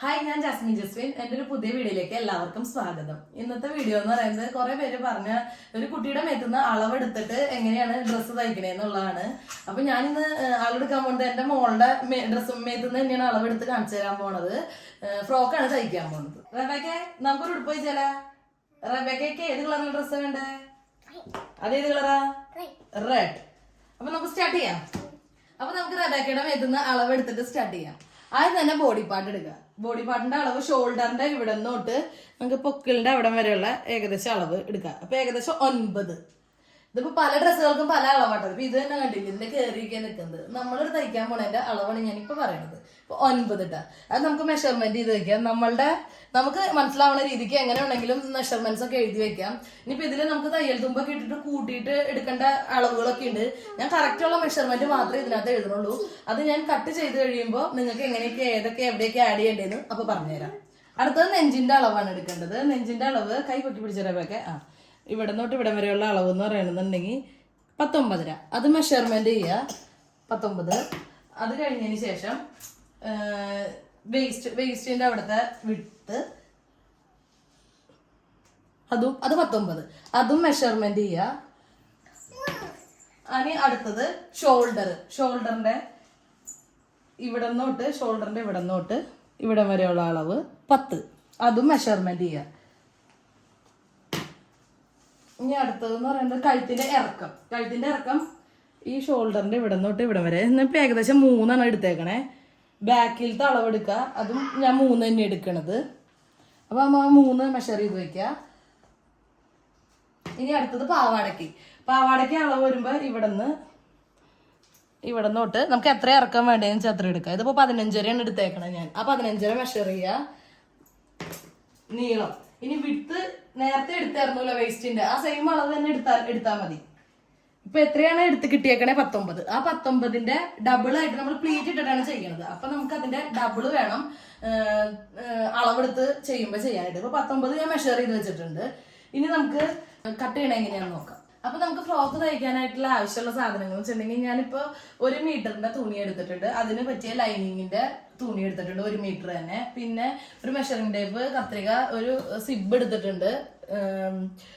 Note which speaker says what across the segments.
Speaker 1: Hi ഞാൻ Jasmine Jasmine എന്റെ ഒരു പുതിയ വീഡിയോയിലേക്ക് എല്ലാവർക്കും സ്വാഗതം. ഇന്നത്തെ വീഡിയോ എന്ന് പറയുന്നത് കുറെ പേര് പറഞ്ഞ ഒരു കുട്ടിയുടെ മേത്തുനിന്ന് അളവെടുത്തിട്ട് എങ്ങനെയാണ് ഡ്രസ്സ് തയ്ക്കണേ എന്നുള്ളതാണ്. അപ്പൊ ഞാൻ ഇന്ന് അളവെടുക്കാൻ പോകുന്നത് എന്റെ മോളുടെ ഡ്രസ്സ് മേത്തുനിന്ന് തന്നെയാണ് അളവെടുത്ത് കാണിച്ചു തരാൻ പോണത്. ഫ്രോക്കാണ് തയ്ക്കാൻ പോണത്. റബേക്കെ നമുക്കൊരു ഉടുപ്പ് വെച്ചാലാ റബേക്കയ്ക്ക് ഏത് കളറിലെ ഡ്രസ്സ് വേണ്ടേ? അതേത് കളറാ റെഡ് അപ്പൊ നമുക്ക് സ്റ്റാർട്ട് ചെയ്യാം. അപ്പൊ നമുക്ക് റബേക്കയുടെ മേത്തുനിന്ന് അളവെടുത്തിട്ട് സ്റ്റാർട്ട് ചെയ്യാം. ആദ്യം തന്നെ ബോഡി പാർട്ട് എടുക്കുക ബോഡി പാർട്ടിന്റെ അളവ് ഷോൾഡറിന്റെ ഇവിടെ നിന്ന് തൊട്ട് നമുക്ക് പൊക്കിളിന്റെ അവിടം വരെയുള്ള ഏകദേശം അളവ് എടുക്കുക. അപ്പൊ ഏകദേശം ഒൻപത്. ഇതിപ്പോ പല ഡ്രസ്സുകൾക്കും പല അളവാട്ടത് ഇപ്പൊ ഇത് തന്നെ കണ്ടില്ല ഇതിന്റെ കയറിയൊക്കെ നിൽക്കുന്നത്. നമ്മളൊരു തയ്ക്കാൻ പോണതിന്റെ അളവാണ് ഞാനിപ്പോ പറയണത്. ഇപ്പൊ ഒൻപത് ഇട്ടാ അത് നമുക്ക് മെഷർമെന്റ് ചെയ്ത് വെക്കാം. നമ്മളുടെ നമുക്ക് മനസ്സിലാവുന്ന രീതിക്ക് എങ്ങനെ ഉണ്ടെങ്കിലും മെഷർമെന്റ്സ് ഒക്കെ എഴുതി വെക്കാം. ഇനിയിപ്പോ ഇതിൽ നമുക്ക് തയ്യൽ തുമ്പൊക്കെ ഇട്ടിട്ട് കൂട്ടിയിട്ട് എടുക്കേണ്ട അളവുകളൊക്കെ ഉണ്ട്. ഞാൻ കറക്റ്റ് ഉള്ള മെഷർമെന്റ് മാത്രമേ ഇതിനകത്ത് എഴുതുന്നുള്ളൂ അത് ഞാൻ കട്ട് ചെയ്ത് കഴിയുമ്പോൾ നിങ്ങൾക്ക് എങ്ങനെയൊക്കെ ഏതൊക്കെ എവിടെയൊക്കെ ആഡ് ചെയ്യേണ്ടതെന്ന് അപ്പൊ പറഞ്ഞുതരാം. അടുത്തത് നെഞ്ചിന്റെ അളവാണ് എടുക്കേണ്ടത്. നെഞ്ചിന്റെ അളവ് കൈ പൊക്കി പിടിച്ചൊക്കെ ആ. ഇവിടെ തൊട്ട് ഇവിടെ വരെയുള്ള അളവ് എന്ന് പറയുന്നുണ്ടെങ്കിൽ പത്തൊമ്പതര. അത് മെഷർമെന്റ് ചെയ്യുക. പത്തൊമ്പത്. അത് കഴിഞ്ഞതിന് ശേഷം വേസ്റ്റ് വേസ്റ്റിന്റെ അവിടുത്തെ വിട്ട് അതും അത് പത്തൊമ്പത്. അതും മെഷർമെന്റ് ചെയ്യുക. ഇനി അടുത്തത് ഷോൾഡർ ഷോൾഡറിന്റെ ഇവിടെ നിന്നോട്ട് ഷോൾഡറിന്റെ ഇവിടെ നിന്നോട്ട് ഇവിടം വരെയുള്ള അളവ് പത്ത്. അതും മെഷർമെന്റ് ചെയ്യുക. ഇനി അടുത്തതെന്ന് പറയുന്നത് കഴുത്തിന്റെ ഇറക്കം. കഴുത്തിന്റെ ഇറക്കം ഈ ഷോൾഡറിന്റെ ഇവിടെ തൊട്ട് ഇവിടെ വരെ. ഇന്നിപ്പോ ഏകദേശം മൂന്നെണ്ണം എടുത്തേക്കണേ. ബാക്കിലത്തെ അളവെടുക്കുക അതും ഞാൻ മൂന്ന് തന്നെ എടുക്കണത്. അപ്പൊ നമ്മൾ മൂന്ന് മെഷർ ചെയ്ത് വെക്ക. ഇനി അടുത്തത് പാവാടയ്ക്ക്. പാവാടയ്ക്ക് അളവ് വരുമ്പോ ഇവിടെ നിന്ന് ഇവിടെ തൊട്ട് നമുക്ക് എത്ര ഇറക്കം വേണ്ടതെന്ന് വെച്ചാൽ അത്ര ഇതിപ്പോ പതിനഞ്ചരയാണ് എടുത്തേക്കണം ഞാൻ. ആ പതിനഞ്ചര മെഷർ ചെയ്യുക നീളം. ഇനി വിട്ട് നേരത്തെ എടുത്തായിരുന്നല്ലോ വേസ്റ്റിന്റെ ആ സെയിം അളവ് തന്നെ എടുത്താൽ എടുത്താൽ മതി. ഇപ്പൊ എത്രയാണ് എടുത്ത് കിട്ടിയേക്കണേ? പത്തൊമ്പത്. ആ പത്തൊമ്പതിന്റെ ഡബിൾ ആയിട്ട് നമ്മൾ പ്ലീറ്റ് ഇട്ടിട്ടാണ് ചെയ്യണത്. അപ്പൊ നമുക്ക് അതിന്റെ ഡബിൾ വേണം അളവെടുത്ത് ചെയ്യുമ്പോൾ ചെയ്യാനായിട്ട്. ഇപ്പൊ പത്തൊമ്പത് ഞാൻ മെഷർ ചെയ്ത് വെച്ചിട്ടുണ്ട്. ഇനി നമുക്ക് കട്ട് ചെയ്യണ എങ്ങനെയാണെന്ന് നോക്കാം. അപ്പൊ നമുക്ക് ഫ്രോക്ക് തയ്ക്കാനായിട്ടുള്ള ആവശ്യമുള്ള സാധനങ്ങൾ വെച്ചിട്ടുണ്ടെങ്കിൽ ഞാനിപ്പോ ഒരു മീറ്ററിന്റെ തുണി എടുത്തിട്ടുണ്ട്. അതിന് പറ്റിയ ലൈനിങ്ങിന്റെ തുണി എടുത്തിട്ടുണ്ട് ഒരു മീറ്റർ തന്നെ. പിന്നെ ഒരു മെഷറിംഗ് ടേപ്പ് കത്രിക ഒരു സിബ് എടുത്തിട്ടുണ്ട്.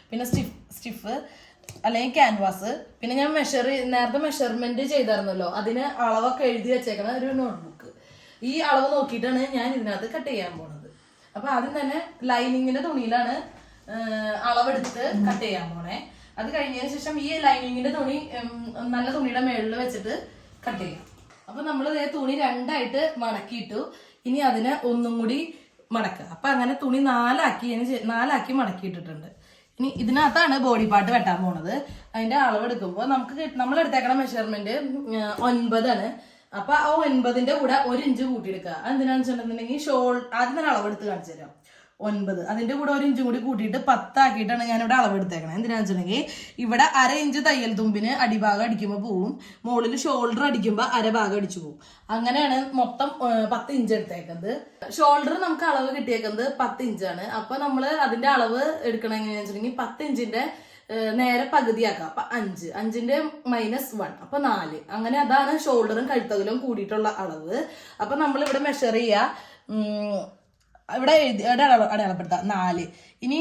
Speaker 1: പിന്നെ സ്റ്റിഫ് സ്റ്റിഫ് അല്ലെങ്കിൽ ക്യാൻവാസ് പിന്നെ ഞാൻ മെഷർ നേരത്തെ മെഷർമെന്റ് ചെയ്തായിരുന്നല്ലോ. അതിന് അളവൊക്കെ എഴുതി വെച്ചേക്കണ ഒരു നോട്ട്ബുക്ക് ഈ അളവ് നോക്കിയിട്ടാണ് ഞാൻ ഇതിനകത്ത് കട്ട് ചെയ്യാൻ പോണത്. അപ്പൊ ആദ്യം തന്നെ ലൈനിങ്ങിന്റെ തുണിയിലാണ് അളവെടുത്ത് കട്ട് ചെയ്യാൻ പോണേ. അത് കഴിഞ്ഞതിന് ശേഷം ഈ ലൈനിങ്ങിന്റെ തുണി നല്ല തുണിയുടെ മേളിൽ വെച്ചിട്ട് കട്ട് ചെയ്യാം. അപ്പൊ നമ്മൾ തുണി രണ്ടായിട്ട് മടക്കിയിട്ടു. ഇനി അതിനെ ഒന്നും കൂടി മടക്കുക. അപ്പൊ അങ്ങനെ തുണി നാലാക്കി നാലാക്കി മടക്കിയിട്ടിട്ടുണ്ട്. ഇനി ഇതിനകത്താണ് ബോഡി പാർട്ട് വെട്ടാൻ പോണത്. അതിന്റെ അളവെടുക്കുമ്പോൾ നമുക്ക് നമ്മൾ എടുത്തേക്കണ മെഷർമെന്റ് ഒൻപതാണ്. അപ്പൊ ആ ഒൻപതിന്റെ കൂടെ ഒരു ഇഞ്ച് കൂട്ടിയെടുക്കുക. അതെന്തിനാണെന്ന് വെച്ചിട്ടുണ്ടെന്നുണ്ടെങ്കിൽ ഷോൾ ആദ്യം തന്നെ അളവെടുത്ത് കാണിച്ചു തരാം ഒൻപത്. അതിന്റെ കൂടെ ഒരു ഇഞ്ചും കൂടി കൂട്ടിയിട്ട് പത്താക്കിയിട്ടാണ് ഞാൻ ഇവിടെ അളവെടുത്തേക്കണത് എന്തിനാണെന്ന് വെച്ചിട്ടുണ്ടെങ്കിൽ ഇവിടെ അര ഇഞ്ച് തയ്യൽ തുമ്പിന് അടിഭാഗം അടിക്കുമ്പോൾ പോവും. മുകളിൽ ഷോൾഡർ അടിക്കുമ്പോൾ അരഭാഗം അടിച്ചു പോവും. അങ്ങനെയാണ് മൊത്തം പത്ത് ഇഞ്ച് എടുത്തേക്കുന്നത്. ഷോൾഡർ നമുക്ക് അളവ് കിട്ടിയേക്കുന്നത് പത്ത് ഇഞ്ചാണ്. അപ്പോൾ നമ്മൾ അതിന്റെ അളവ് എടുക്കണം എങ്ങനെയാണെന്ന് വെച്ചിട്ടുണ്ടെങ്കിൽ പത്ത് ഇഞ്ചിന്റെ ഏഹ്, നേരെ പകുതിയാക്കാം. അപ്പൊ അഞ്ച്. അഞ്ചിന്റെ മൈനസ് വൺ അപ്പൊ നാല്. അങ്ങനെ അതാണ് ഷോൾഡറും കഴുത്തകലും കൂടിയിട്ടുള്ള അളവ്. അപ്പൊ നമ്മൾ ഇവിടെ മെഷർ ചെയ്യുക ഇവിടെ എഴുതി ഇവിടെ അടയാളപ്പെടുത്താം. നാല്. ഇനി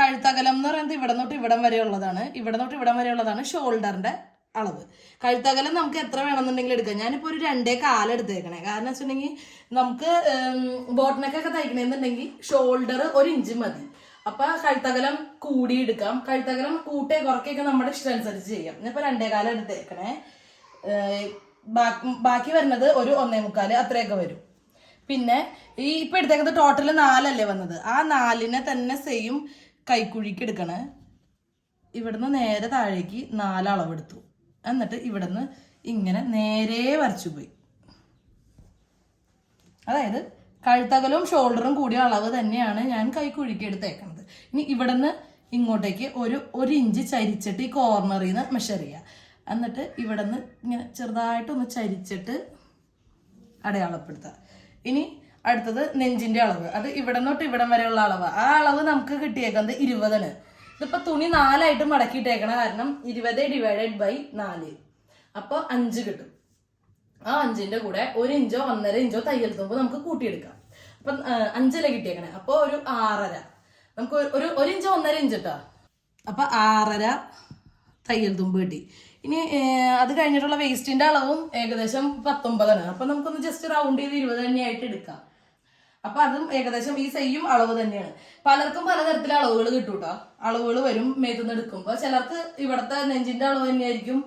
Speaker 1: കഴുത്തകലം എന്ന് പറയുന്നത് ഇവിടെ തൊട്ട് ഇവിടം വരെ ഉള്ളതാണ്. ഇവിടെ തൊട്ട് ഇവിടം വരെ ഉള്ളതാണ് ഷോൾഡറിന്റെ അളവ്. കഴുത്തകലം നമുക്ക് എത്ര വേണമെന്നുണ്ടെങ്കിലും എടുക്കാം. ഞാനിപ്പോ ഒരു രണ്ടേ കാലം എടുത്തേക്കണേ കാരണം വെച്ചിട്ടുണ്ടെങ്കിൽ നമുക്ക് ബോട്ടനൊക്കെ തയ്ക്കണമെന്നുണ്ടെങ്കിൽ ഷോൾഡർ ഒരു ഇഞ്ച് മതി. അപ്പൊ കഴുത്തകലം കൂടി എടുക്കാം. കഴുത്തകലം കൂട്ടേ കുറക്കൊക്കെ നമ്മുടെ ഇഷ്ടം അനുസരിച്ച് ചെയ്യാം. ഞാനിപ്പോ രണ്ടേ കാലം എടുത്തേക്കണേ ബാക്കി വരുന്നത് ഒരു ഒന്നേ മുക്കാൽ അത്രയൊക്കെ വരും. പിന്നെ ഈ ഇപ്പൊ എടുത്തേക്കത് ടോട്ടൽ നാലല്ലേ വന്നത്? ആ നാലിനെ തന്നെ സെയിം കൈക്കുഴിക്ക് എടുക്കണേ. ഇവിടുന്ന് നേരെ താഴേക്ക് നാലളവെടുത്തു. എന്നിട്ട് ഇവിടുന്ന് ഇങ്ങനെ നേരെ വരച്ചു പോയി. അതായത് കഴുത്തകലും ഷോൾഡറും കൂടിയ അളവ് തന്നെയാണ് ഞാൻ കൈക്കുഴിക്ക് എടുത്തേക്കുന്നത് ഇനി ഇവിടുന്ന് ഇങ്ങോട്ടേക്ക് ഒരു ഒരു ഇഞ്ച് ചരിച്ചിട്ട് ഈ കോർണറിൽ നിന്ന് മെഷർ ചെയ്യുക എന്നിട്ട് ഇവിടുന്ന് ഇങ്ങനെ ചെറുതായിട്ടൊന്ന് ചരിച്ചിട്ട് അടയാളപ്പെടുത്തുക ഇനി അടുത്തത് നെഞ്ചിന്റെ അളവ്. അത് ഇവിടെ തൊട്ട് ഇവിടം വരെയുള്ള അളവ്. ആ അളവ് നമുക്ക് കിട്ടിയേക്കുന്നത് ഇരുപതാണ്. ഇതിപ്പോ തുണി നാലായിട്ട് മടക്കിയിട്ടേക്കണ കാരണം ഇരുപത് ഡിവൈഡഡ് ബൈ നാല്. അപ്പോൾ അഞ്ച് കിട്ടും. ആ അഞ്ചിന്റെ കൂടെ ഒരു ഇഞ്ചോ ഒന്നര ഇഞ്ചോ തയ്യൽ തുമ്പ് നമുക്ക് കൂട്ടിയെടുക്കാം. അപ്പം അഞ്ചര കിട്ടിയേക്കണേ. അപ്പോൾ ഒരു ആറര. നമുക്ക് ഒരു- ഒരു ഇഞ്ച് ഒന്നര ഇഞ്ച് കേട്ടോ. അപ്പം ആറര തയ്യൽ തുമ്പ് കിട്ടി. ഇനി അത് കഴിഞ്ഞിട്ടുള്ള വേസ്റ്റിന്റെ അളവും ഏകദേശം പത്തൊമ്പതാണ്. അപ്പം നമുക്കൊന്ന് ജസ്റ്റ് റൗണ്ട് ചെയ്ത് ഇരുപത് തന്നെയായിട്ട് എടുക്കാം. അപ്പൊ അതും ഏകദേശം ഈ സെയിം അളവ് തന്നെയാണ്. പലർക്കും പലതരത്തിലെ അളവുകൾ കിട്ടും കേട്ടോ അളവുകൾ വരും മേത്തുനിന്ന് എടുക്കുമ്പോൾ ചിലർക്ക് ഇവിടുത്തെ നെഞ്ചിന്റെ അളവ് തന്നെയായിരിക്കും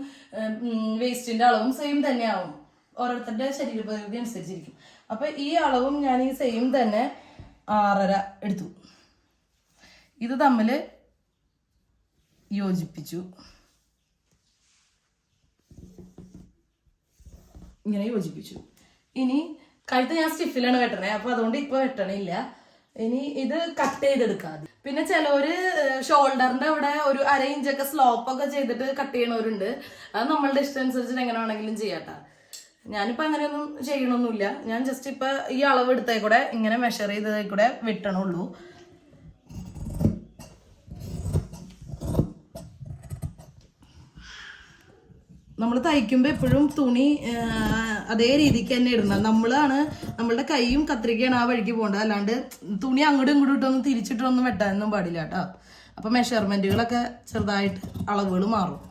Speaker 1: വേസ്റ്റിന്റെ അളവും സെയിം തന്നെയാവും. ഓരോരുത്തരുടെ ശരീരപ്രകൃതി അനുസരിച്ചിരിക്കും. അപ്പൊ ഈ അളവും ഞാൻ ഈ സെയിം തന്നെ ആറര എടുത്തു. ഇത് തമ്മിൽ യോജിപ്പിച്ചു. ഇങ്ങനെ യോജിപ്പിച്ചു. ഇനി കഴുത്ത് ഞാൻ സ്റ്റിഫിലാണ് വെട്ടണേ അപ്പൊ അതുകൊണ്ട് ഇപ്പൊ വെട്ടണില്ല. ഇനി ഇത് കട്ട് ചെയ്തെടുക്കാം പിന്നെ ചിലവര് ഷോൾഡറിന്റെ അവിടെ ഒരു അര ഇഞ്ചൊക്കെ സ്ലോപ്പ് ഒക്കെ ചെയ്തിട്ട് കട്ട് ചെയ്യണവരുണ്ട്. അത് നമ്മളുടെ ഇഷ്ടം അനുസരിച്ച് എങ്ങനെ വേണമെങ്കിലും ചെയ്യാട്ടാ. ഞാനിപ്പോ അങ്ങനെയൊന്നും ചെയ്യണമൊന്നുമില്ല ഞാൻ ജസ്റ്റ് ഇപ്പൊ ഈ അളവ് എടുത്തേക്കൂടെ ഇങ്ങനെ മെഷർ ചെയ്തതേക്കൂടെ വെട്ടണുള്ളൂ. നമ്മൾ തയ്ക്കുമ്പോൾ എപ്പോഴും തുണി അതേ രീതിക്ക് തന്നെ ഇടണം. നമ്മളാണ് നമ്മളുടെ കൈയും കത്രികയാണ് ആ വഴിക്ക് പോകേണ്ടത്. അല്ലാണ്ട് തുണി അങ്ങോട്ടും ഇങ്ങോട്ടും ഇട്ടൊന്നും തിരിച്ചിട്ടൊന്നും വെട്ടാനൊന്നും പാടില്ല കേട്ടോ. അപ്പം മെഷർമെന്റുകളൊക്കെ ചെറുതായിട്ട് അളവുകൾ മാറും.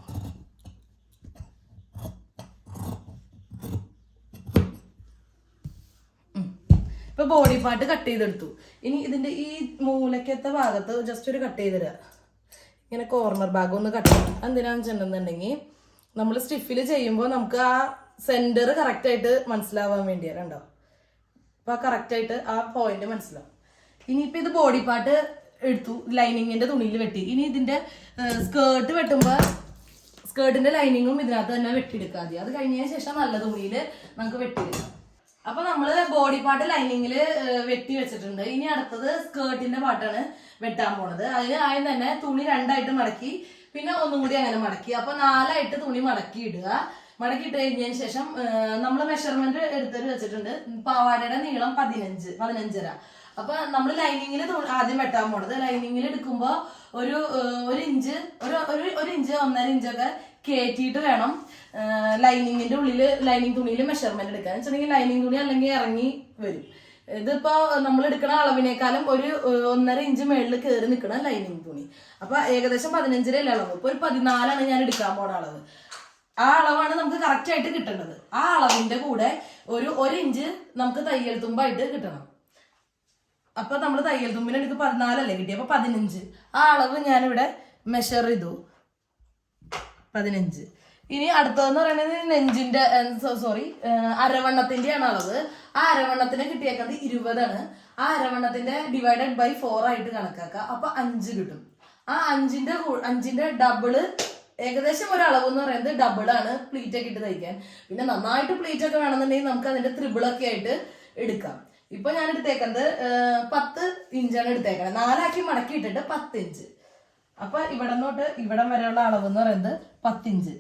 Speaker 1: ഇപ്പൊ ബോഡി പാർട്ട് കട്ട് ചെയ്തെടുത്തു. ഇനി ഇതിന്റെ ഈ മൂലക്കത്തെ ഭാഗത്ത് ജസ്റ്റ് ഒരു കട്ട് ചെയ്തിടുക. ഇങ്ങനെ കോർണർ ഭാഗം ഒന്ന് കട്ട് ചെയ്തു എന്തിനാന്ന് വെച്ചിട്ടുണ്ടെന്നുണ്ടെങ്കിൽ നമ്മൾ സ്റ്റിഫിൽ ചെയ്യുമ്പോൾ നമുക്ക് ആ സെന്റർ കറക്റ്റ് ആയിട്ട് മനസ്സിലാവാൻ വേണ്ടിയാണ് കണ്ടോ അപ്പൊ ആ കറക്റ്റ് ആയിട്ട് ആ പോയിന്റ് മനസ്സിലാവും. ഇനിയിപ്പോ ഇത് ബോഡി പാർട്ട് എടുത്തു ലൈനിങ്ങിന്റെ തുണിയിൽ വെട്ടി. ഇനി ഇതിന്റെ സ്കേർട്ട് വെട്ടുമ്പോ സ്കേർട്ടിന്റെ ലൈനിങ്ങും ഇതിനകത്ത് തന്നെ വെട്ടിയെടുക്കുക മതി അത് കഴിഞ്ഞതിന് ശേഷം നല്ല തുണിയിൽ നമുക്ക് വെട്ടിയെടുക്കാം. അപ്പൊ നമ്മൾ ബോഡി പാർട്ട് ലൈനിങ്ങിൽ വെട്ടി വെച്ചിട്ടുണ്ട്. ഇനി അടുത്തത് സ്കേർട്ടിന്റെ പാട്ടാണ് വെട്ടാൻ പോണത്. അതിന് ആദ്യം തന്നെ തുണി രണ്ടായിട്ട് മടക്കി പിന്നെ ഒന്നും കൂടി അങ്ങനെ മടക്കി. അപ്പൊ നാലായിട്ട് തുണി മടക്കി ഇടുക മടക്കി ഇട്ട് കഴിഞ്ഞതിന് ശേഷം നമ്മൾ മെഷർമെന്റ് എടുത്തിട്ട് വെച്ചിട്ടുണ്ട്. പാവാടയുടെ നീളം പതിനഞ്ച് പതിനഞ്ചര. അപ്പൊ നമ്മൾ ലൈനിങ്ങിൽ ആദ്യം വെട്ടാൻ പോണത്. ലൈനിങ്ങിൽ എടുക്കുമ്പോ ഒരു ഇഞ്ച് ഒരു ഒരു ഒരു ഇഞ്ച് ഒന്നര ഇഞ്ചൊക്കെ കയറ്റിയിട്ട് വേണം ലൈനിങ്ങിന്റെ ഉള്ളിൽ ലൈനിങ് തുണിയിൽ മെഷർമെന്റ് എടുക്കാൻ. വെച്ചിട്ടുണ്ടെങ്കിൽ ലൈനിങ് തുണി അല്ലെങ്കിൽ ഇറങ്ങി വരും. ഇതിപ്പോ നമ്മൾ എടുക്കുന്ന അളവിനേക്കാളും ഒരു ഒന്നര ഇഞ്ച് മേളിൽ കയറി നിൽക്കണം ലൈനിങ് തുണി. അപ്പൊ ഏകദേശം പതിനഞ്ചിലല്ല അളവ്? ഇപ്പൊ ഒരു പതിനാലാണ് ഞാൻ എടുക്കാൻ പോണ അളവ്. ആ അളവാണ് നമുക്ക് കറക്റ്റ് ആയിട്ട് കിട്ടേണ്ടത്. ആ അളവിന്റെ കൂടെ ഒരു ഒരു ഇഞ്ച് നമുക്ക് തയ്യൽ തുമ്പായിട്ട് കിട്ടണം. അപ്പൊ നമ്മൾ തയ്യൽ തുമ്പിന് എനിക്ക് പതിനാലല്ലേ കിട്ടി അപ്പൊ പതിനഞ്ച്. ആ അളവ് ഞാനിവിടെ മെഷർ ചെയ്തു. പതിനഞ്ച്. ഇനി അടുത്തതെന്ന് പറയുന്നത് നെഞ്ചിന്റെ സോറി അരവണ്ണത്തിന്റെയാണ് അളവ്. ആ അരവണ്ണത്തിന് കിട്ടിയേക്കുന്നത് ഇരുപതാണ്. ആ അരവണ്ണത്തിന്റെ ഡിവൈഡഡ് ബൈ ഫോർ ആയിട്ട് കണക്കാക്കുക അപ്പൊ അഞ്ച് കിട്ടും. ആ അഞ്ചിന്റെ അഞ്ചിന്റെ ഡബിൾ ഏകദേശം ഒരു അളവ് എന്ന് പറയുന്നത് ഡബിൾ ആണ് പ്ലീറ്റ് ഒക്കെ ഇട്ട് തയ്ക്കാൻ. പിന്നെ നന്നായിട്ട് പ്ലീറ്റ് ഒക്കെ വേണമെന്നുണ്ടെങ്കിൽ നമുക്ക് അതിന്റെ ത്രിബിൾ ഒക്കെ ആയിട്ട് എടുക്കാം. ഇപ്പൊ ഞാൻ എടുത്തേക്കുന്നത് പത്ത് ഇഞ്ചാണ് എടുത്തേക്കുന്നത് നാലാക്കി മടക്കി ഇട്ടിട്ട് പത്ത് ഇഞ്ച് അപ്പൊ ഇവിടെ നിന്നോട്ട് ഇവിടം വരെയുള്ള അളവ് എന്ന് പറയുന്നത് പത്തിഞ്ച്.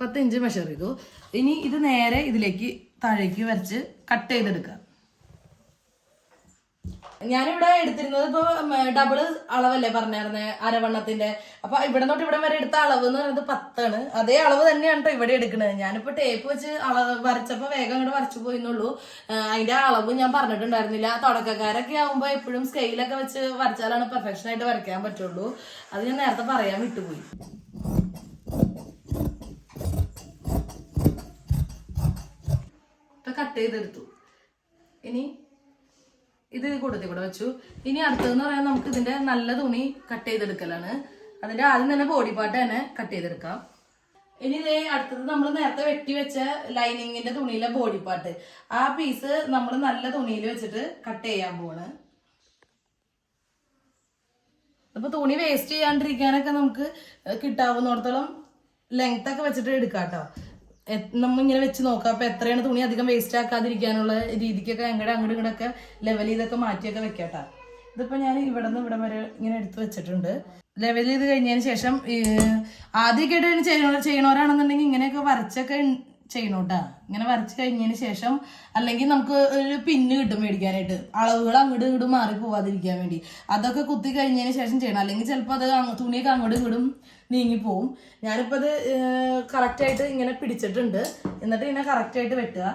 Speaker 1: പത്ത് ഇഞ്ച് മെഷർ ചെയ്തു. ഇനി ഇത് നേരെ ഇതിലേക്ക് താഴേക്ക് വരച്ച് കട്ട് ചെയ്തെടുക്കാം ഞാനിവിടെ എടുത്തിരുന്നത് ഇപ്പൊ ഡബിൾ അളവല്ലേ പറഞ്ഞായിരുന്നെ അരവണ്ണത്തിന്റെ. അപ്പൊ ഇവിടെ തൊട്ട് ഇവിടെ വരെ എടുത്ത അളവ് എന്ന് പറയുന്നത് പത്താണ്. അതേ അളവ് തന്നെയാണ് കേട്ടോ ഇവിടെ എടുക്കുന്നത്. ഞാനിപ്പോ ടേപ്പ് വെച്ച് അളവ് വരച്ചപ്പോ വേഗം അങ്ങോട്ട് വരച്ചു പോയിന്നുള്ളൂ. അതിന്റെ അളവ് ഞാൻ പറഞ്ഞിട്ടുണ്ടായിരുന്നില്ല. തുടക്കക്കാരൊക്കെ ആവുമ്പോ എപ്പോഴും സ്കെയിലൊക്കെ വെച്ച് വരച്ചാലാണ് പെർഫെക്ഷൻ ആയിട്ട് വരയ്ക്കാൻ പറ്റുള്ളൂ. അത് ഞാൻ നേരത്തെ പറയാൻ വിട്ടുപോയി. കട്ട് ചെയ്തെടുത്തു. ഇനി ഇത് കൂടുതൽ കൂടെ വെച്ചു. ഇനി അടുത്തതെന്ന് പറയാൻ നമുക്ക് ഇതിന്റെ നല്ല തുണി കട്ട് ചെയ്തെടുക്കലാണ്. അതിന്റെ ആദ്യം തന്നെ ബോഡി പാർട്ട് തന്നെ കട്ട് ചെയ്തെടുക്കാം. ഇനി ഇതേ അടുത്തത് നമ്മൾ നേരത്തെ വെട്ടി വെച്ച ലൈനിങ്ങിന്റെ തുണിയിലെ ബോഡി പാർട്ട് ആ പീസ് നമ്മൾ നല്ല തുണിയിൽ വെച്ചിട്ട് കട്ട് ചെയ്യാൻ പോവാണ്. അപ്പൊ തുണി വേസ്റ്റ് ചെയ്യാണ്ടിരിക്കാനൊക്കെ നമുക്ക് കിട്ടാവുന്നിടത്തോളം ലെങ്ത് ഒക്കെ വെച്ചിട്ട് എടുക്കാം കേട്ടോ നമ്മ ഇങ്ങനെ വെച്ച് നോക്കാം. അപ്പൊ എത്രയാണ് തുണി അധികം വേസ്റ്റ് ആക്കാതിരിക്കാനുള്ള രീതിക്കൊക്കെ ഞങ്ങളുടെ അങ്ങോട്ടും ഇങ്ങോട്ടൊക്കെ ലെവൽ ചെയ്തൊക്കെ മാറ്റിയൊക്കെ വെക്കാട്ടാ. ഇതിപ്പോ ഞാൻ ഇവിടെ നിന്ന് ഇവിടെ വരെ ഇങ്ങനെ എടുത്തു വെച്ചിട്ടുണ്ട്. ലെവൽ ചെയ്ത് കഴിഞ്ഞതിന് ശേഷം ആദ്യമൊക്കെ ആയിട്ട് ചെയ്യണോ ചെയ്യണവരാണെന്നുണ്ടെങ്കിൽ ഇങ്ങനെയൊക്കെ വരച്ചൊക്കെ ചെയ്യണോട്ടാ ഇങ്ങനെ വരച്ച് കഴിഞ്ഞതിന് ശേഷം അല്ലെങ്കിൽ നമുക്ക് ഒരു പിന്ന് കിട്ടും മേടിക്കാനായിട്ട്. അളവുകൾ അങ്ങോട്ടും ഇങ്ങോട്ടും മാറി പോവാതിരിക്കാൻ വേണ്ടി. അതൊക്കെ കുത്തി കഴിഞ്ഞതിന് ശേഷം ചെയ്യണം. അല്ലെങ്കിൽ ചിലപ്പോൾ അത് തുണിയൊക്കെ അങ്ങോട്ടും ഇങ്ങോട്ടും നീങ്ങിപ്പോവും ഞാനിപ്പോൾ അത് കറക്റ്റായിട്ട് ഇങ്ങനെ പിടിച്ചിട്ടുണ്ട്. എന്നിട്ട് ഇങ്ങനെ കറക്റ്റായിട്ട് വെട്ടുക.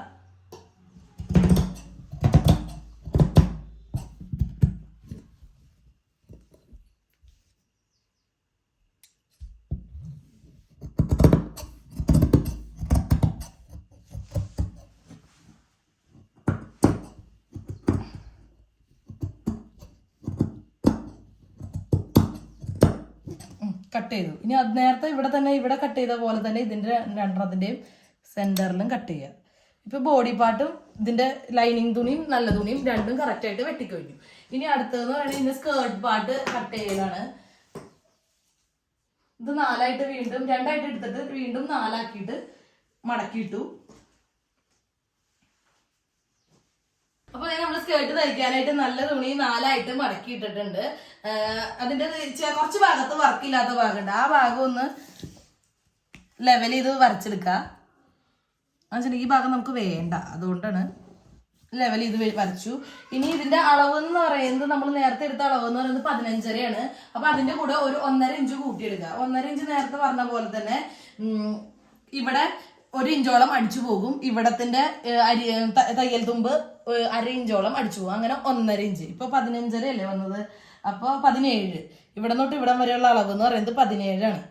Speaker 1: കട്ട് ചെയ്തു. ഇനി അത് നേരത്തെ ഇവിടെ തന്നെ ഇവിടെ കട്ട് ചെയ്ത പോലെ തന്നെ ഇതിന്റെ രണ്ടെണ്ണത്തിന്റെയും സെന്ററിലും കട്ട് ചെയ്യുക. ഇപ്പൊ ബോഡി പാർട്ടും ഇതിന്റെ ലൈനിങ് തുണിയും നല്ല തുണിയും രണ്ടും കറക്റ്റ് ആയിട്ട് വെട്ടിക്കഴിഞ്ഞു. ഇനി അടുത്തതെന്ന് പറയുന്നത് ഇതിന്റെ സ്കേർട്ട് പാർട്ട് കട്ട് ചെയ്യലാണ്. ഇത് നാലായിട്ട് വീണ്ടും രണ്ടായിട്ട് എടുത്തിട്ട് വീണ്ടും നാലാക്കിയിട്ട് മടക്കിയിട്ടു അപ്പൊ നമ്മൾ സ്കേർട്ട് തയ്ക്കാനായിട്ട് നല്ല തുണി നാലായിട്ട് മടക്കി ഇട്ടിട്ടുണ്ട് അതിന്റെ കുറച്ച് ഭാഗത്ത് വർക്കില്ലാത്ത ഭാഗമുണ്ട്. ആ ഭാഗം ഒന്ന് ലെവൽ ചെയ്ത് വരച്ചെടുക്കുക എന്നുവെച്ചാൽ ഈ ഭാഗം നമുക്ക് വേണ്ട. അതുകൊണ്ടാണ് ലെവൽ ചെയ്ത് വരച്ചു. ഇനി ഇതിന്റെ അളവ് എന്ന് പറയുന്നത് നമ്മൾ നേരത്തെ എടുത്ത അളവ് എന്ന് പറയുന്നത് പതിനഞ്ചരയാണ്. അപ്പൊ അതിന്റെ കൂടെ ഒരു ഒന്നര ഇഞ്ച് കൂട്ടിയെടുക്കുക. ഒന്നര ഇഞ്ച് നേരത്തെ പറഞ്ഞ പോലെ തന്നെ ഇവിടെ ഒരു ഇഞ്ചോളം അടിച്ചു പോകും. ഇവിടത്തിന്റെ അരി തയ്യൽ തുമ്പ് അര ഇഞ്ചോളം അടിച്ചു. പോകും അങ്ങനെ ഒന്നര ഇഞ്ച്. ഇപ്പൊ പതിനഞ്ചര അല്ലേ വന്നത്? അപ്പൊ പതിനേഴ്. ഇവിടെ തൊട്ട് ഇവിടം വരെയുള്ള അളവ് എന്ന് പറയുന്നത് പതിനേഴാണ്.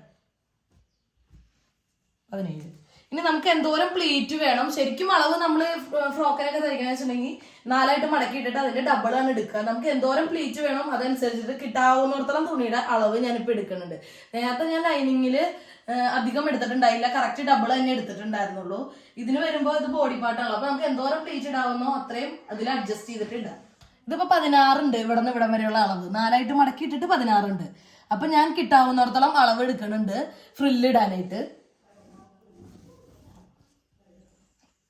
Speaker 1: പതിനേഴ്. ഇനി നമുക്ക് എന്തോരം പ്ലേറ്റ് വേണം? ശരിക്കും അളവ് നമ്മൾ ഫ്രോക്കിനൊക്കെ തയ്ക്കണമെന്ന് വെച്ചിട്ടുണ്ടെങ്കിൽ നാലായിട്ട് മടക്കിയിട്ടിട്ട് അതിന്റെ ഡബിളാണ് എടുക്കുക. നമുക്ക് എന്തോരം പ്ലീറ്റ് വേണം? അതനുസരിച്ചിട്ട് കിട്ടാവുന്നിടത്തോളം തുണിയുടെ അളവ് ഞാനിപ്പോൾ എടുക്കുന്നുണ്ട്. നേരത്തെ ഞാൻ ലൈനിങ്ങിൽ അധികം എടുത്തിട്ടുണ്ടായില്ല. കറക്റ്റ് ഡബിൾ തന്നെ എടുത്തിട്ടുണ്ടായിരുന്നുള്ളൂ. ഇതിന് വരുമ്പോൾ ഇത് ബോഡി പാർട്ടാണല്ലോ അപ്പൊ നമുക്ക് എന്തോരം പ്ലീറ്റ് ഇടാവുന്നോ അത്രയും അതിൽ അഡ്ജസ്റ്റ് ചെയ്തിട്ടുണ്ട്. ഇതിപ്പോ പതിനാറുണ്ട് ഇവിടെ നിന്ന് ഇവിടം വരെയുള്ള അളവ്. നാലായിട്ട് മടക്കി മടക്കിയിട്ടിട്ട് പതിനാറുണ്ട് അപ്പൊ ഞാൻ കിട്ടാവുന്നിടത്തോളം അളവ് എടുക്കുന്നുണ്ട്. ഫ്രില്ല് ഇടാനായിട്ട്.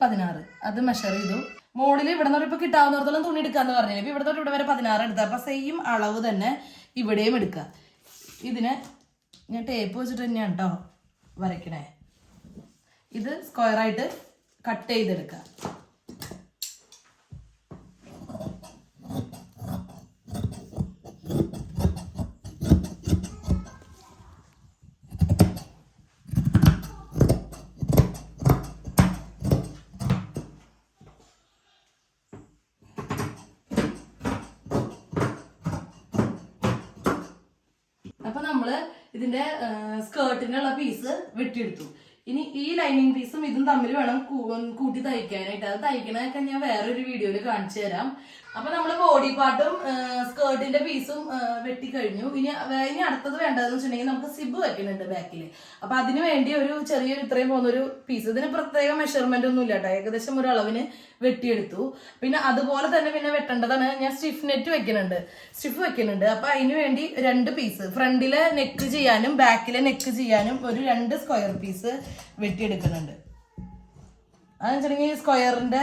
Speaker 1: പതിനാറ്. അത് മെഷർ ചെയ്തു. മോളിൽ ഇവിടെ നിന്ന് ഇപ്പൊ കിട്ടാവുന്നിടത്തോളം തുണി എടുക്കാന്ന് പറഞ്ഞില്ല? ഇപ്പൊ ഇവിടെ തൊട്ട് ഇവിടെ വരെ പതിനാറ് എടുത്ത അപ്പൊ സെയിം അളവ് തന്നെ ഇവിടെയും എടുക്കുക. ഇതിനെ ഞാൻ ടേപ്പ് വെച്ചിട്ട് തന്നെയാണ് കേട്ടോ വരയ്ക്കണേ. ഇത് സ്ക്വയറായിട്ട് കട്ട് ചെയ്തെടുക്കുക അപ്പൊ നമ്മൾ ഇതിന്റെ സ്കേർട്ടിനുള്ള പീസ് വെട്ടിയെടുത്തു. ഇനി ഈ ലൈനിങ് പീസും ഇതും തമ്മിൽ വേണം കൂട്ടി തയ്ക്കാനായിട്ട്. അത് തയ്ക്കണതൊക്കെ ഞാൻ വേറൊരു വീഡിയോയിൽ കാണിച്ചു തരാം. അപ്പൊ നമ്മൾ ബോഡി പാർട്ടും സ്കേർട്ടിന്റെ പീസും വെട്ടിക്കഴിഞ്ഞു. ഇനി ഇനി അടുത്തത് വേണ്ടതെന്ന് വെച്ചിട്ടുണ്ടെങ്കിൽ നമുക്ക് സിബ് വെക്കുന്നുണ്ട് ബാക്കിൽ അപ്പൊ അതിന് വേണ്ടി ഒരു ചെറിയൊരു ഇത്രയും പോകുന്ന ഒരു പീസ് ഇതിന് പ്രത്യേക മെഷർമെന്റ് ഒന്നും ഇല്ല കേട്ടോ. ഏകദേശം ഒരു അളവിന് വെട്ടിയെടുത്തു. പിന്നെ അതുപോലെ തന്നെ പിന്നെ വെട്ടേണ്ടതാണ്. ഞാൻ സ്റ്റിഫ് നെറ്റ് വെക്കുന്നുണ്ട്. സ്റ്റിഫ് വെക്കുന്നുണ്ട്. അപ്പൊ അതിന് വേണ്ടി രണ്ട് പീസ് ഫ്രണ്ടിലെ നെക്ക് ചെയ്യാനും ബാക്കിലെ നെക്ക് ചെയ്യാനും ഒരു രണ്ട് സ്ക്വയർ പീസ് വെട്ടിയെടുക്കുന്നുണ്ട്. അതെന്ന് വെച്ചിട്ടുണ്ടെങ്കിൽ സ്ക്വയറിന്റെ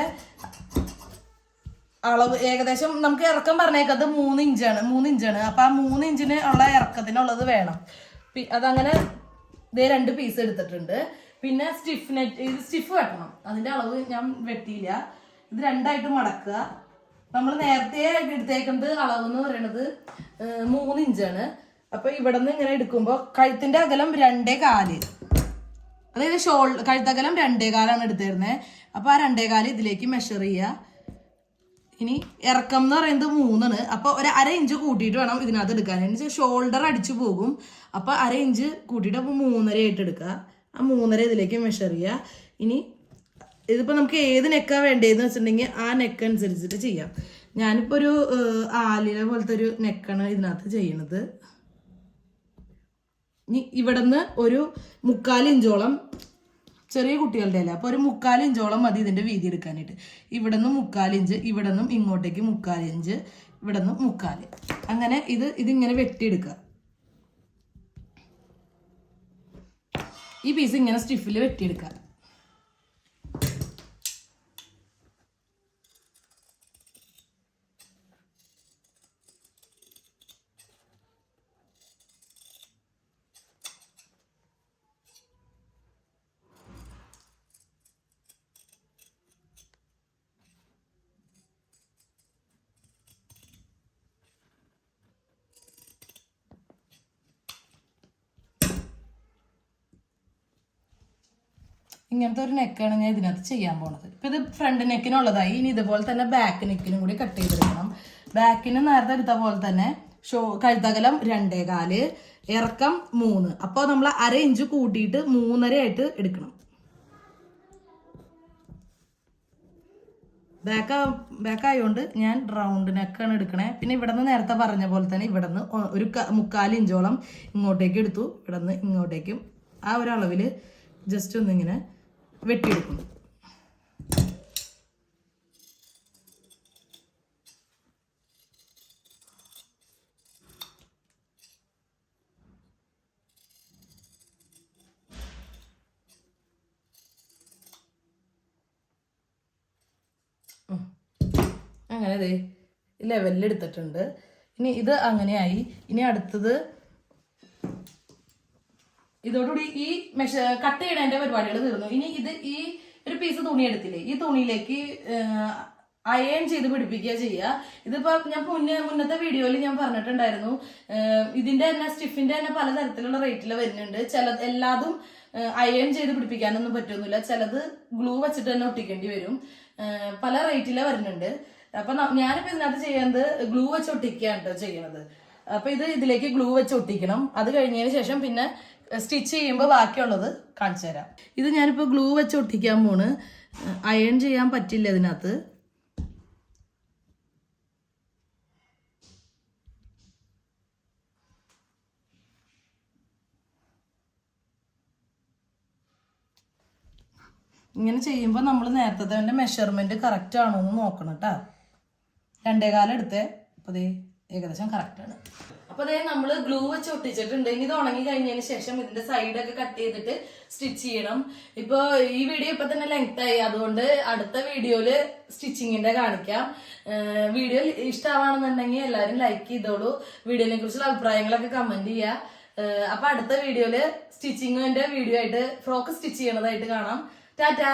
Speaker 1: അളവ് ഏകദേശം നമുക്ക് ഇറക്കം പറഞ്ഞേക്കത് മൂന്ന് ഇഞ്ചാണ്. മൂന്ന് ഇഞ്ചാണ്. അപ്പൊ ആ മൂന്ന് ഇഞ്ചിന് ഉള്ള ഇറക്കത്തിനുള്ളത് വേണം. അതങ്ങനെ ഇതേ രണ്ട് പീസ് എടുത്തിട്ടുണ്ട്. പിന്നെ സ്റ്റിഫ് നെറ്റ് ഇത് സ്റ്റിഫ് വെട്ടണം. അതിന്റെ അളവ് ഞാൻ വെട്ടിയില്ല. ഇത് രണ്ടായിട്ട് മടക്കുക. നമ്മൾ നേരത്തെ എടുത്തേക്കുന്നത് അളവ് എന്ന് പറയുന്നത് മൂന്ന് ഇഞ്ചാണ്. അപ്പൊ ഇവിടെ നിന്ന് ഇങ്ങനെ എടുക്കുമ്പോൾ കഴുത്തിന്റെ അകലം രണ്ടേ കാൽ. അതായത് ഷോൾ കഴുത്തകലം രണ്ടേ കാലാണ് എടുത്തിരുന്നത് അപ്പൊ ആ രണ്ടേ കാൽ ഇതിലേക്ക് മെഷർ ചെയ്യുക. ഇനി ഇറക്കം എന്ന് പറയുന്നത് മൂന്നാണ്. അപ്പൊ ഒരു അര ഇഞ്ച് കൂട്ടിയിട്ട് വേണം ഇതിനകത്ത് എടുക്കാൻ. എന്ന് ഷോൾഡർ അടിച്ചു പോകും. അപ്പൊ അര ഇഞ്ച് കൂട്ടിയിട്ട് അപ്പൊ മൂന്നര ആയിട്ട് എടുക്കുക. ആ മൂന്നര ഇതിലേക്ക് മെഷർ ചെയ്യുക. ഇനി ഇതിപ്പോ നമുക്ക് ഏത് നെക്കാ വേണ്ടതെന്ന് വെച്ചിട്ടുണ്ടെങ്കിൽ ആ നെക്ക് അനുസരിച്ചിട്ട് ചെയ്യാം. ഞാനിപ്പോ ഒരു ആലിനെ പോലത്തെ ഒരു നെക്കാണ് ഇതിനകത്ത് ചെയ്യണത് ഇനി ഇവിടെ നിന്ന് ഒരു മുക്കാൽ ഇഞ്ചോളം ചെറിയ കുട്ടികളുടെ അല്ല? അപ്പോൾ ഒരു മുക്കാൽ ഇഞ്ചോളം മതി ഇതിന്റെ വീതി എടുക്കാനായിട്ട്. ഇവിടെ നിന്ന് മുക്കാൽ ഇഞ്ച് ഇവിടെ നിന്നും ഇങ്ങോട്ടേക്ക് മുക്കാൽ ഇഞ്ച് ഇവിടെ നിന്നും മുക്കാൽ. അങ്ങനെ ഇത് ഇതിങ്ങനെ വെട്ടിയെടുക്കുക. ഈ പീസ് ഇങ്ങനെ സ്റ്റിഫിൽ വെട്ടിയെടുക്കുക. ഇങ്ങനത്തെ ഒരു നെക്കാണ് ഞാൻ ഇതിനകത്ത് ചെയ്യാൻ പോണത്. ഇപ്പൊ ഇത് ഫ്രണ്ട് നെക്കിനുള്ളതായി. ഇനി ഇതുപോലെ തന്നെ ബാക്ക് നെക്കിനും കൂടി കട്ട് ചെയ്തെടുക്കണം. ബാക്കിന് നേരത്തെ എടുത്ത പോലെ തന്നെ ഷോ കഴുത്തകലം രണ്ടേ കാൽ ഇറക്കം മൂന്ന്. അപ്പോൾ നമ്മൾ അര ഇഞ്ച് കൂട്ടിയിട്ട് മൂന്നര ആയിട്ട് എടുക്കണം. ബാക്ക് ബാക്ക് ആയതുകൊണ്ട് ഞാൻ റൗണ്ട് നെക്കാണ് എടുക്കണേ. പിന്നെ ഇവിടെ നിന്ന് നേരത്തെ പറഞ്ഞ പോലെ തന്നെ ഇവിടെ നിന്ന് ഒരു മുക്കാൽ ഇഞ്ചോളം ഇങ്ങോട്ടേക്ക് എടുത്തു. ഇവിടെ നിന്ന് ഇങ്ങോട്ടേക്കും ആ ഒരളവിൽ ജസ്റ്റ് ഒന്നിങ്ങനെ വെട്ടിയെടുക്കുന്നു. അങ്ങനെ ദേ ലെവലിൽ എടുത്തിട്ടുണ്ട്. ഇനി ഇത് അങ്ങനെയായി. ഇനി അടുത്തത് ഇതോടുകൂടി ഈ മെഷ കട്ട് ചെയ്യണതിന്റെ പരിപാടികൾ തീർന്നു. ഇനി ഇത് ഈ ഒരു പീസ് തുണി എടുത്തില്ലേ ഈ തുണിയിലേക്ക് അയൺ ചെയ്ത് പിടിപ്പിക്കുക ചെയ്യുക. ഇതിപ്പോ ഞാൻ മുന്നേ മുന്നത്തെ വീഡിയോയിൽ ഞാൻ പറഞ്ഞിട്ടുണ്ടായിരുന്നു. ഇതിന്റെ തന്നെ സ്റ്റിഫിന്റെ തന്നെ പലതരത്തിലുള്ള റേറ്റിൽ വരുന്നുണ്ട്. ചില എല്ലാതും അയൺ ചെയ്ത് പിടിപ്പിക്കാനൊന്നും പറ്റൊന്നുമില്ല. ചിലത് ഗ്ലൂ വെച്ചിട്ട് തന്നെ ഒട്ടിക്കേണ്ടി വരും. പല റേറ്റിലെ വരുന്നുണ്ട്. അപ്പൊ ഞാനിപ്പോ ഇതിനകത്ത് ചെയ്യുന്നത് ഗ്ലൂ വെച്ച് ഒട്ടിക്കുകയാണ് കേട്ടോ ചെയ്യണത്. അപ്പൊ ഇത് ഇതിലേക്ക് ഗ്ലൂ വെച്ച് ഒട്ടിക്കണം. അത് കഴിഞ്ഞതിന് ശേഷം പിന്നെ സ്റ്റിച്ച് ചെയ്യുമ്പോൾ ബാക്കിയുള്ളത് കാണിച്ചു തരാം. ഇത് ഞാനിപ്പോൾ ഗ്ലൂ വെച്ച് ഒട്ടിക്കാൻ പോണ്. അയൺ ചെയ്യാൻ പറ്റില്ല ഇതിനകത്ത്. ഇങ്ങനെ ചെയ്യുമ്പോൾ നമ്മൾ നേരത്തെ തന്നെ മെഷർമെന്റ് കറക്റ്റ് ആണോ എന്ന് നോക്കണം കേട്ടോ രണ്ടേ കാലം എടുത്തേ അപ്പോൾ ഏകദേശം കറക്റ്റ് ആണ് അതായത് നമ്മൾ ഗ്ലൂ വെച്ച് ഒട്ടിച്ചിട്ടുണ്ട്. ഇനി ഇത് ഉണങ്ങി കഴിഞ്ഞതിന് ശേഷം ഇതിന്റെ സൈഡൊക്കെ കട്ട് ചെയ്തിട്ട് സ്റ്റിച്ച് ചെയ്യണം. ഇപ്പൊ ഈ വീഡിയോ ഇപ്പൊ തന്നെ ലെങ്ത് ആയി. അതുകൊണ്ട് അടുത്ത വീഡിയോയിൽ സ്റ്റിച്ചിങ്ങിന്റെ കാണിക്കാം. വീഡിയോ ഇഷ്ടമാണെന്നുണ്ടെങ്കിൽ എല്ലാവരും ലൈക്ക് ചെയ്തോളൂ. വീഡിയോനെ കുറിച്ചുള്ള അഭിപ്രായങ്ങളൊക്കെ കമന്റ് ചെയ്യുക അപ്പൊ അടുത്ത വീഡിയോയിൽ സ്റ്റിച്ചിങ്ങിന്റെ വീഡിയോ ആയിട്ട് ഫ്രോക്ക് സ്റ്റിച്ച് ചെയ്യണതായിട്ട് കാണാം. ടാറ്റാ!